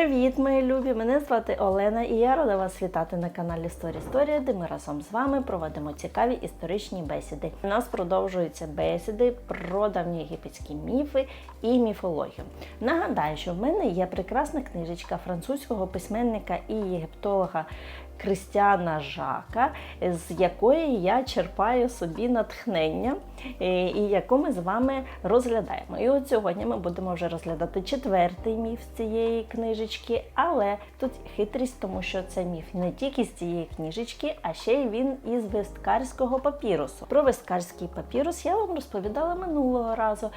Привіт, мої любі! Мене звати Олена і я рада вас вітати на каналі Story Story, де ми разом з вами проводимо цікаві історичні бесіди. У нас продовжуються бесіди про давні єгипетські міфи і міфологію. Нагадаю, що в мене є прекрасна книжечка французького письменника і єгиптолога Кристіана Жака, з якої я черпаю собі натхнення, е, і яку ми з вами розглядаємо. І от сьогодні ми будемо вже розглядати четвертий міф цієї книжечки, але тут хитрість, тому що це міф не тільки з цієї книжечки, а ще й він із весткарського папірусу. Про весткарський папірус я вам розповідала минулого разу.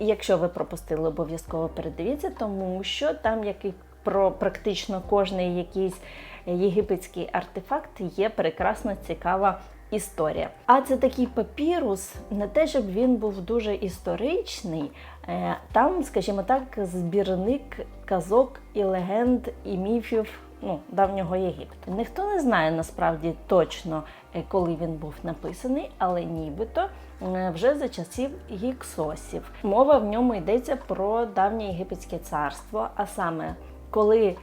Якщо ви пропустили, обов'язково передивіться, тому що там який про практично кожний якийсь єгипетський артефакт є прекрасна цікава історія. А це такий папірус, не те, щоб він був дуже історичний. е, Там, скажімо так, збірник казок і легенд і міфів ну, давнього Єгипту. Ніхто не знає насправді точно, е, коли він був написаний, але нібито е, вже за часів гіксосів. Мова в ньому йдеться про давнє єгипетське царство, а саме коли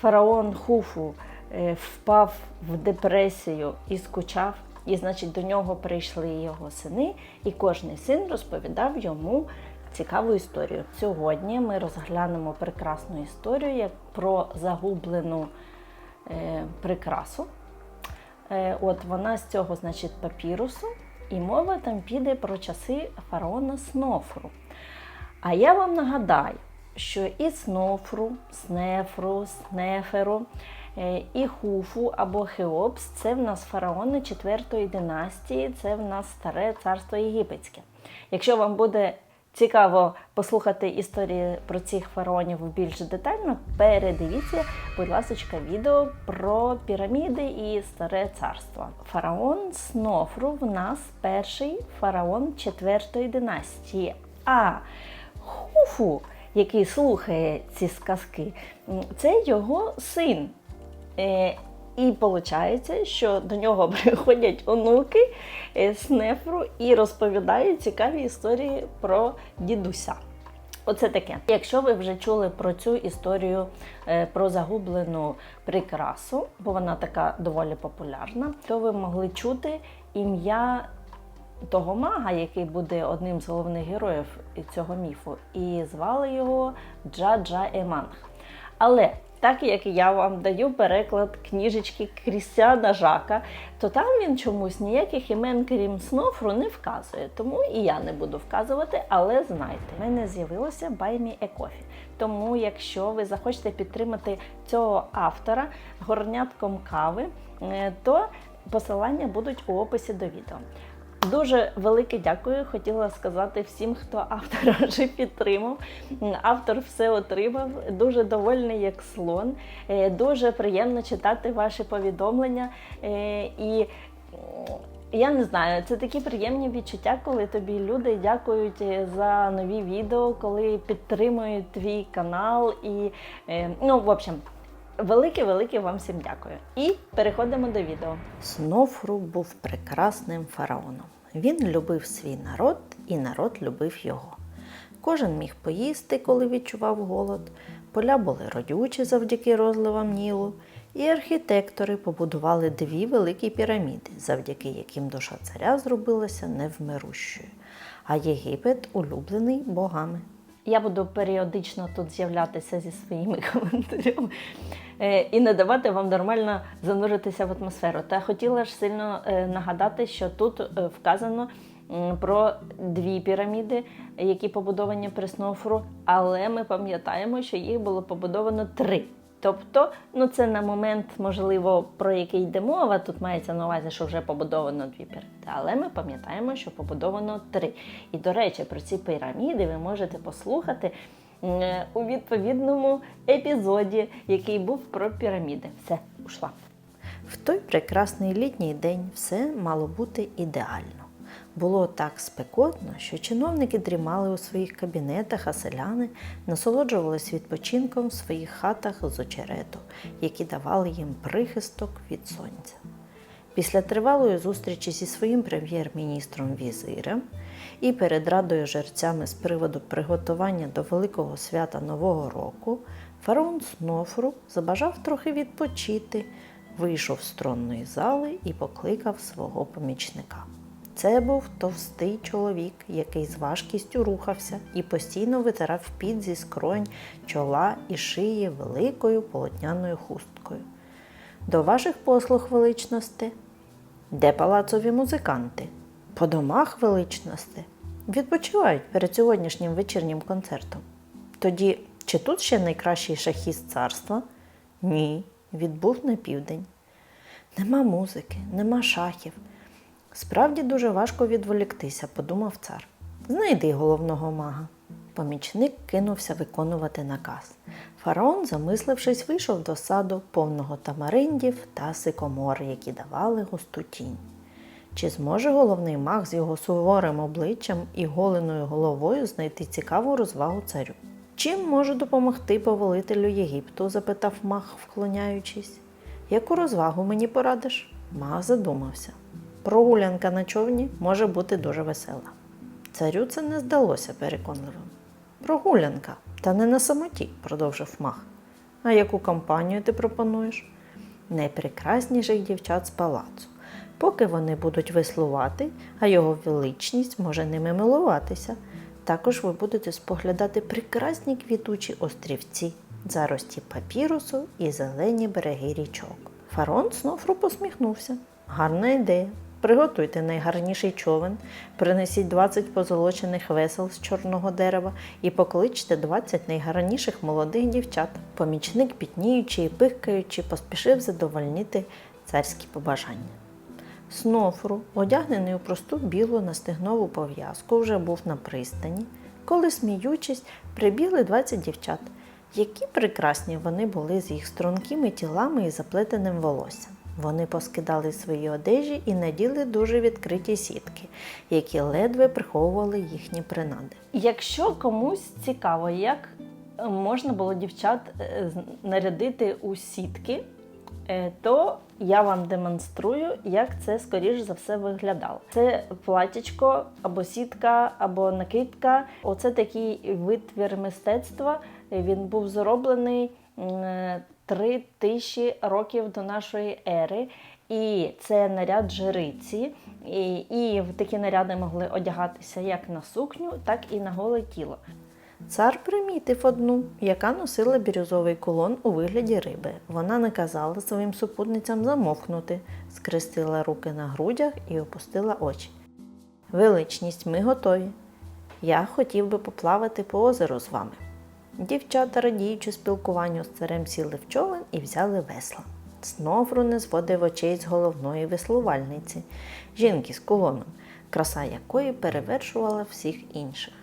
фараон Хуфу е, впав в депресію і скучав, і, значить, до нього прийшли його сини, і кожний син розповідав йому цікаву історію. Сьогодні ми розглянемо прекрасну історію як про загублену е, прикрасу. Е, от вона з цього, значить, папірусу, і мова там піде про часи фараона Снофру. А я вам нагадаю, що і Снофру, Снефру, Снеферу, е, і Хуфу або Хеопс це в нас фараони 4 династії, це в нас старе царство єгипетське. Якщо вам буде цікаво послухати історії про цих фараонів більш детально, передивіться, будь ласка, відео про піраміди і старе царство. Фараон Снофру в нас перший фараон 4 династії. А Хуфу, який слухає ці сказки, це його син. Е, І виходить, що до нього приходять онуки е, з Нефру і розповідають цікаві історії про дідуся. Оце таке. Якщо ви вже чули про цю історію е, про загублену прикрасу, бо вона така доволі популярна, то ви могли чути ім'я того мага, який буде одним з головних героїв цього міфу, і звали його Джа-Джа Еманг. Але так як я вам даю переклад книжечки Крістіана Жака, то там він чомусь ніяких імен, крім Снофру, не вказує. Тому і я не буду вказувати, але знайте, в мене з'явилося a Coffee. Тому, якщо ви захочете підтримати цього автора горнятком кави, е, то посилання будуть у описі до відео. Дуже велике дякую. Хотіла сказати всім, хто автора вже підтримав. Автор все отримав. Дуже довольний, як слон. Е, Дуже приємно читати ваші повідомлення. Е, І я не знаю, це такі приємні відчуття, коли тобі люди дякують е, за нові відео, коли підтримують твій канал. І ну, в общем. Велике-велике вам всім дякую. І переходимо до відео. Снофру був прекрасним фараоном. Він любив свій народ, і народ любив його. Кожен міг поїсти, коли відчував голод. Поля були родючі завдяки розливам Нілу, і архітектори побудували дві великі піраміди, завдяки яким душа царя зробилася невмирущою, а Єгипет улюблений богами. Я буду періодично тут з'являтися зі своїми коментарями е, і не давати вам нормально зануритися в атмосферу. Та хотіла ж сильно е, нагадати, що тут е, вказано про дві піраміди, які побудовані при Сноуфру, але ми пам'ятаємо, що їх було побудовано три. Тобто, ну це на момент, можливо, про який йде мова. Тут мається на увазі, що вже побудовано дві піраміди. Але ми пам'ятаємо, що побудовано три. І, до речі, про ці піраміди ви можете послухати у відповідному епізоді, який був про піраміди. Все, ушла. В той прекрасний літній день все мало бути ідеально. Було так спекотно, що чиновники дрімали у своїх кабінетах, а селяни насолоджувались відпочинком в своїх хатах з очерету, які давали їм прихисток від сонця. Після тривалої зустрічі зі своїм прем'єр-міністром візирем і перед радою жерцями з приводу приготування до великого свята Нового року Фараон Снофру забажав трохи відпочити, вийшов з тронної зали і покликав свого помічника. Це був товстий чоловік, який з важкістю рухався і постійно витирав під зі скронь, чола і шиї великою полотняною хусткою. До ваших послуг, величності, де палацові музиканти? По домах величності. Відпочивають перед сьогоднішнім вечірнім концертом. Тоді, чи тут ще найкращий шахіст царства? Ні, відбув на південь. Нема музики, нема шахів. Справді дуже важко відволіктися, подумав цар. Знайди головного мага. Помічник кинувся виконувати наказ. Фараон, замислившись, вийшов до саду, повного тамариндів та сикомор, які давали густу тінь. Чи зможе головний маг з його суворим обличчям і голеною головою знайти цікаву розвагу царю? Чим може допомогти повелителю Єгипту? запитав маг, вклоняючись. Яку розвагу мені порадиш? Маг задумався. Прогулянка на човні може бути дуже весела. Царю це не здалося переконливим. Прогулянка, та не на самоті, продовжив мах. А яку компанію ти пропонуєш? Найпрекрасніших дівчат з палацу. Поки вони будуть веслувати, а його величність може ними милуватися. Також ви будете споглядати прекрасні квітучі острівці, зарості папірусу і зелені береги річок. Фарон Снофру посміхнувся. Гарна ідея. Приготуйте найгарніший човен, принесіть 20 позолочених весел з чорного дерева і покличте 20 найгарніших молодих дівчат. Помічник, пітніючи і пихкаючи, поспішив задовольнити царські побажання. Снофру, одягнений у просту білу настигнову пов'язку, вже був на пристані, коли, сміючись, прибігли 20 дівчат. Які прекрасні вони були з їх стрункими тілами і заплетеним волоссям. Вони поскидали свої одежі і наділи дуже відкриті сітки, які ледве приховували їхні принади. Якщо комусь цікаво, як можна було дівчат е, нарядити у сітки, е, то я вам демонструю, як це скоріш за все виглядало. Це платічко або сітка, або накидка. Оце такий витвір мистецтва. Він був зроблений м, три тисячі років до нашої ери. І це наряд жриці. І, і такі наряди могли одягатися як на сукню, так і на голе тіло. Цар примітив одну, яка носила бірюзовий кулон у вигляді риби. Вона наказала своїм супутницям замовкнути, скрестила руки на грудях і опустила очі. Величність, ми готові. Я хотів би поплавати по озеру з вами. Дівчата, радіючи спілкуванню з царем, сіли в човен і взяли весла. Снофру не зводив очей з головної веслувальниці, жінки з кулоном, краса якої перевершувала всіх інших.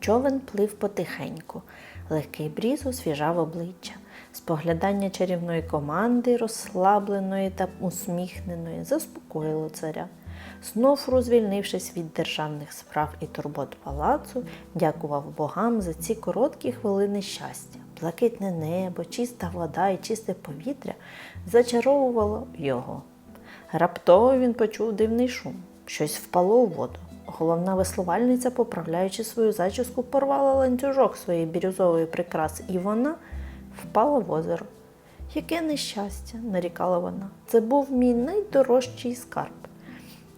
Човен плив потихеньку, легкий бріз освіжав обличчя. Споглядання чарівної команди, розслабленої та усміхненої, заспокоїло царя. Снофру, звільнившись від державних справ і турбот палацу, дякував богам за ці короткі хвилини щастя. Блакитне небо, чиста вода і чисте повітря зачаровувало його. Раптово він почув дивний шум. Щось впало у воду. Головна веслувальниця, поправляючи свою зачіску, порвала ланцюжок своєї бірюзової прикраси, і вона впала в озеро. Яке нещастя, нарікала вона. Це був мій найдорожчий скарб.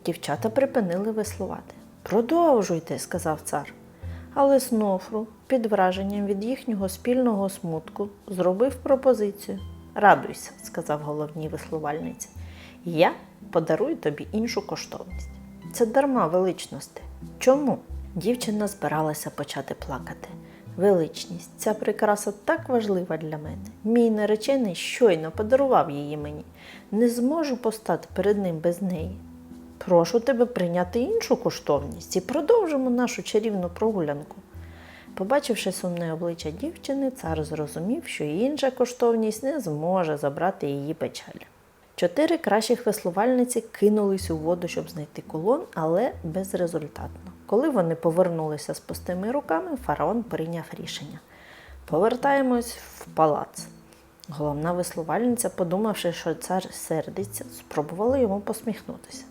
Дівчата припинили веслувати. Продовжуйте, сказав цар. Але Снофру, під враженням від їхнього спільного смутку, зробив пропозицію. Радуйся, сказав головній веслувальниці. Я подарую тобі іншу коштовність. Це дарма величності. Чому? Дівчина збиралася почати плакати. Величність, ця прикраса так важлива для мене. Мій наречений щойно подарував її мені. Не зможу постати перед ним без неї. Прошу тебе прийняти іншу коштовність і продовжимо нашу чарівну прогулянку. Побачивши сумне обличчя дівчини, цар зрозумів, що інша коштовність не зможе забрати її печаль. Чотири кращих веслувальниці кинулись у воду, щоб знайти колон, але безрезультатно. Коли вони повернулися з пустими руками, фараон прийняв рішення. Повертаємось в палац. Головна веслувальниця, подумавши, що цар сердиться, спробувала йому посміхнутися.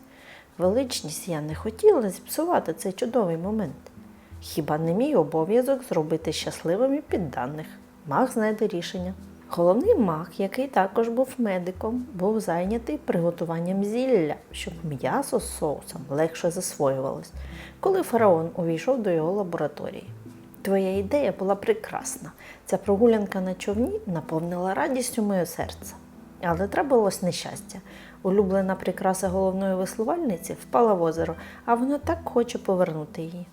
Величність, я не хотіла зіпсувати цей чудовий момент. Хіба не мій обов'язок зробити щасливими підданих? Маг знайде рішення. Головний маг, який також був медиком, був зайнятий приготуванням зілля, щоб м'ясо з соусом легше засвоювалось, коли фараон увійшов до його лабораторії. Твоя ідея була прекрасна. Ця прогулянка на човні наповнила радістю моє серце. Але трапилось нещастя. Улюблена прикраса головної веслувальниці впала в озеро, а вона так хоче повернути її.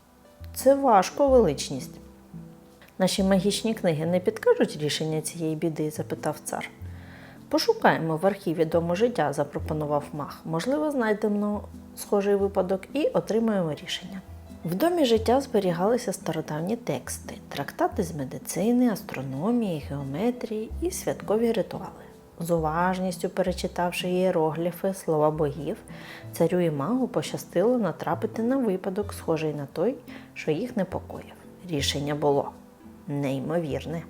Це важко, величність. Наші магічні книги не підкажуть рішення цієї біди? запитав цар. Пошукаємо в архіві дому життя, запропонував мах. Можливо, знайдемо схожий випадок і отримаємо рішення. В домі життя зберігалися стародавні тексти, трактати з медицини, астрономії, геометрії і святкові ритуали. З уважністю перечитавши ієрогліфи, слова богів, царю і магу пощастило натрапити на випадок, схожий на той, що їх непокоїв. Рішення було неймовірне.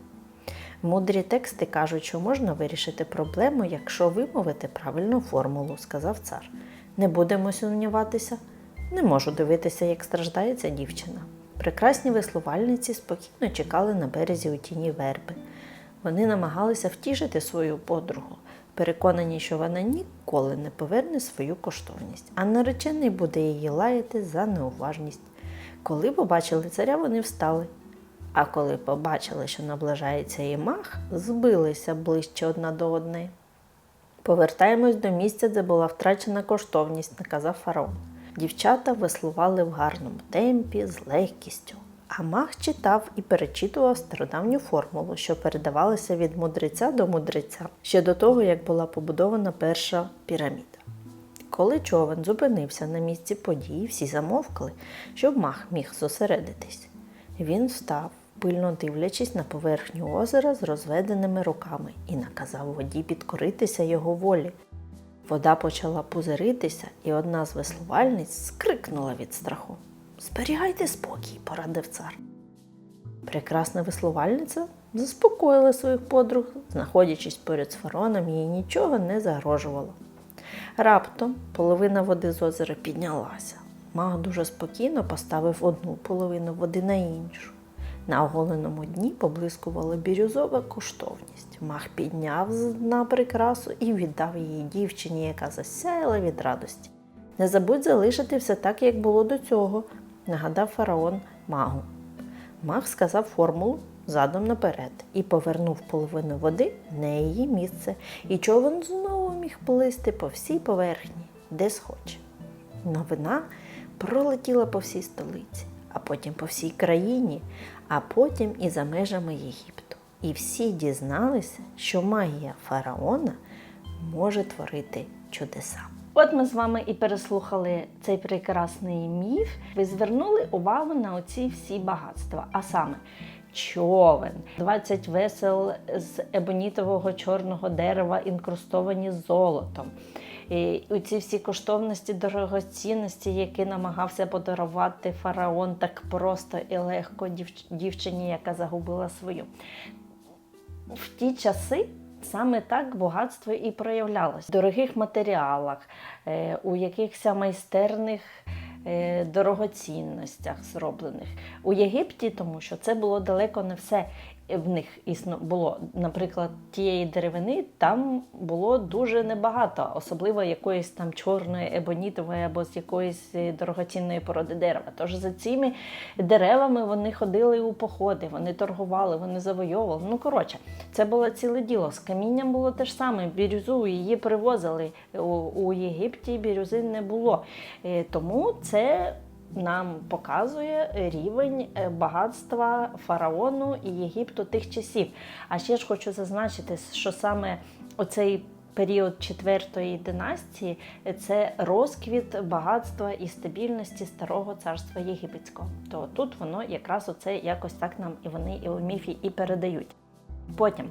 Мудрі тексти кажуть, що можна вирішити проблему, якщо вимовити правильну формулу, сказав цар. Не будемо сумніватися. Не можу дивитися, як страждає ця дівчина. Прекрасні веслувальниці спокійно чекали на березі у тіні верби. Вони намагалися втішити свою подругу, переконані, що вона ніколи не поверне свою коштовність, а наречений буде її лаяти за неуважність. Коли побачили царя, вони встали. А коли побачили, що наближається і мах, збилися ближче одна до одної. Повертаємось до місця, де була втрачена коштовність, наказав фараон. Дівчата веслували в гарному темпі з легкістю. А маг читав і перечитував стародавню формулу, що передавалася від мудреця до мудреця ще до того, як була побудована перша піраміда. Коли човен зупинився на місці події, всі замовкли, щоб маг міг зосередитись. Він встав, пильно дивлячись на поверхню озера з розведеними руками, і наказав воді підкоритися його волі. Вода почала пузиритися, і одна з веслувальниць скрикнула від страху. Зберігайте спокій, порадив цар. Прекрасна веслувальниця заспокоїла своїх подруг, знаходячись поряд з фароном, їй нічого не загрожувало. Раптом половина води з озера піднялася. Маг дуже спокійно поставив одну половину води на іншу. На оголеному дні поблискувала бірюзова коштовність. Мах підняв з дна прикрасу і віддав її дівчині, яка засяяла від радості. Не забудь залишити все так, як було до цього, нагадав фараон магу. Маг сказав формулу задом наперед і повернув половину води на її місце, і човен знову міг плисти по всій поверхні, де схоче. Новина пролетіла по всій столиці, а потім по всій країні, а потім і за межами Єгипту. І всі дізналися, що магія фараона може творити чудеса. От ми з вами і переслухали цей прекрасний міф. Ви звернули увагу на оці всі багатства, а саме човен, 20 весел з ебонітового чорного дерева, інкрустовані золотом. І ці всі коштовності, дорогоцінності, які намагався подарувати фараон так просто і легко дівч- дівчині, яка загубила свою. В ті часи саме так багатство і проявлялось в дорогих матеріалах, е, у якихось майстерних е, дорогоцінностях зроблених. У Єгипті, тому що це було далеко не все в них існо було. Наприклад, тієї деревини там було дуже небагато, особливо якоїсь там чорної, ебонітової або з якоїсь е, дорогоцінної породи дерева. Тож за цими деревами вони ходили у походи, вони торгували, вони завойовували. Ну коротше, це було ціле діло. З камінням було те ж саме. Бірюзу її привозили у, Єгипті. Бірюзи не було. Е, Тому це нам показує рівень е, багатства фараону і Єгипту тих часів. А ще ж хочу зазначити, що саме оцей період четвертої династії е, це розквіт багатства і стабільності старого царства єгипетського. То тут воно якраз оце якось так нам і вони і у міфі і передають. Потім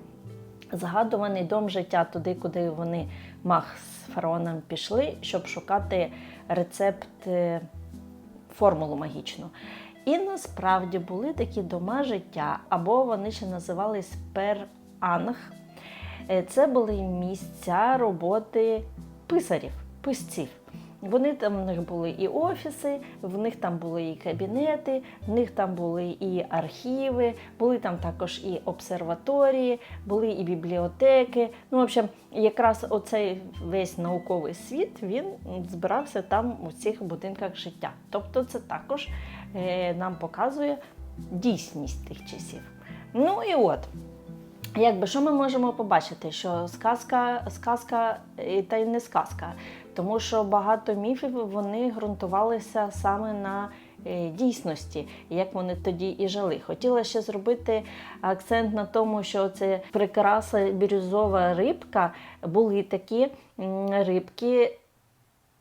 згадуваний дом життя туди, куди вони мах з фараоном пішли, щоб шукати рецепт. Формулу магічну. І насправді були такі дома життя, або вони ще називались перанг. Е, Це були місця роботи писарів, писців. Вони там в них були і офіси, в них там були і кабінети, в них там були і архіви, були там також і обсерваторії, були і бібліотеки. Ну, в общем, якраз оцей весь науковий світ він збирався там у цих будинках життя. Тобто, це також е, нам показує дійсність тих часів. Ну і от. Якби що ми можемо побачити, що сказка, сказка е, та й не сказка, тому що багато міфів вони ґрунтувалися саме на е, дійсності, як вони тоді і жили. Хотіла ще зробити акцент на тому, що це прикраса бірюзова рибка, були такі рибки.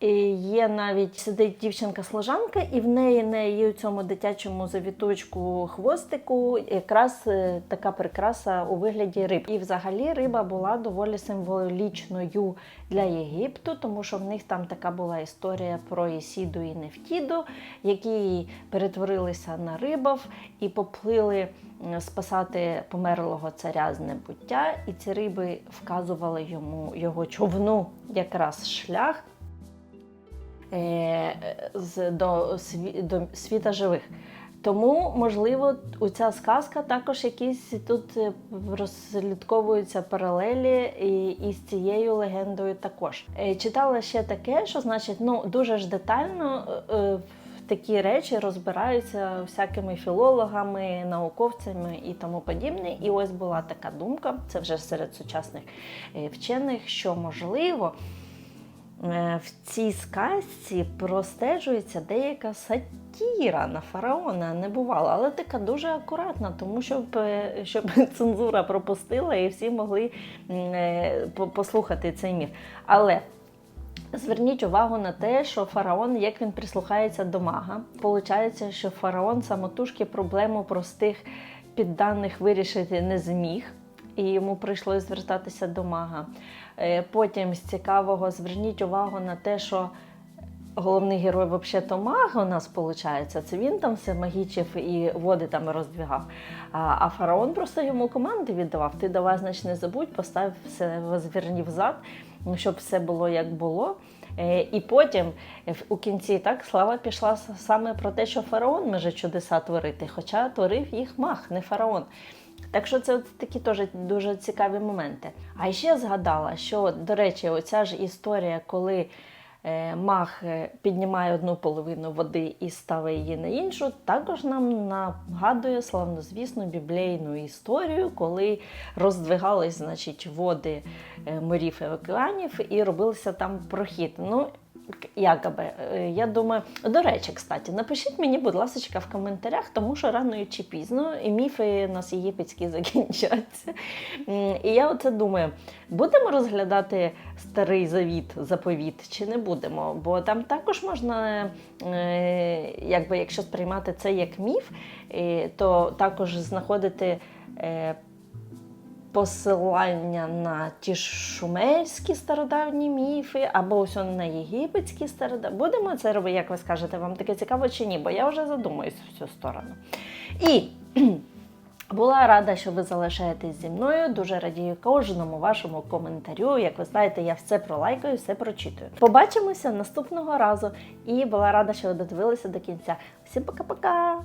І є навіть сидить дівчинка-служанка, і в неї на її у цьому дитячому завіточку хвостику якраз е, така прикраса у вигляді риб. І взагалі риба була доволі символічною для Єгипту, тому що в них там така була історія про Ісіду і Нефтіду, які перетворилися на рибов і поплили спасати померлого царя з небуття. І ці риби вказували йому його човну якраз шлях з, до, до світа живих. Тому, можливо, у ця сказка також якісь тут е, розслідковуються паралелі і, і з цією легендою також. Е, Читала ще таке, що значить, ну дуже ж детально е, е, в такі речі розбираються всякими філологами, науковцями і тому подібне. І ось була така думка, це вже серед сучасних е, вчених, що можливо. Е, в цій сказці простежується деяка сатіра на фараона. Не бувало, але така дуже акуратна, тому щоб, е, щоб цензура пропустила і всі могли е, по- послухати цей міф. Але Зверніть увагу на те, що фараон, як він прислухається до мага, получається, що фараон самотужки проблему простих підданих вирішити не зміг, і йому прийшлось звертатися до мага. Е, Потім з цікавого зверніть увагу на те, що головний герой взагалі то маг у нас виходить. Це він там все магічив і води там роздвігав. А, фараон просто йому команди віддавав. Ти давай, значить, не забудь, постав все зверні взад, щоб все було як було. Е, І потім е, у кінці так слава пішла саме про те, що фараон може чудеса творити, хоча творив їх маг, не фараон. Так що це такі теж дуже цікаві моменти. А ще згадала, що, до речі, оця ж історія, коли е, маг е, піднімає одну половину води і ставить її на іншу, також нам нагадує славнозвісну біблійну історію, коли роздвигались значить, води е, морів і океанів і робився там прохід. Ну, якоби, е, я думаю, до речі, кстати, напишіть мені, будь ласка, в коментарях, тому що рано чи пізно і міфи нас єгипетські закінчаться. І я оце думаю, будемо розглядати старий завіт, заповіт, чи не будемо? Бо там також можна, е, якби, якщо сприймати це як міф, е, то також знаходити. Посилання на ті ж шумерські стародавні міфи, або ось на єгипетські стародавні. Будемо це робити, як ви скажете, вам таке цікаво чи ні? Бо я вже задумуюсь в цю сторону. І була рада, що ви залишаєтесь зі мною. Дуже радію кожному вашому коментарю. Як ви знаєте, я все пролайкаю, все прочитую. Побачимося наступного разу. І була рада, що ви додивилися до кінця. Всім пока-пока!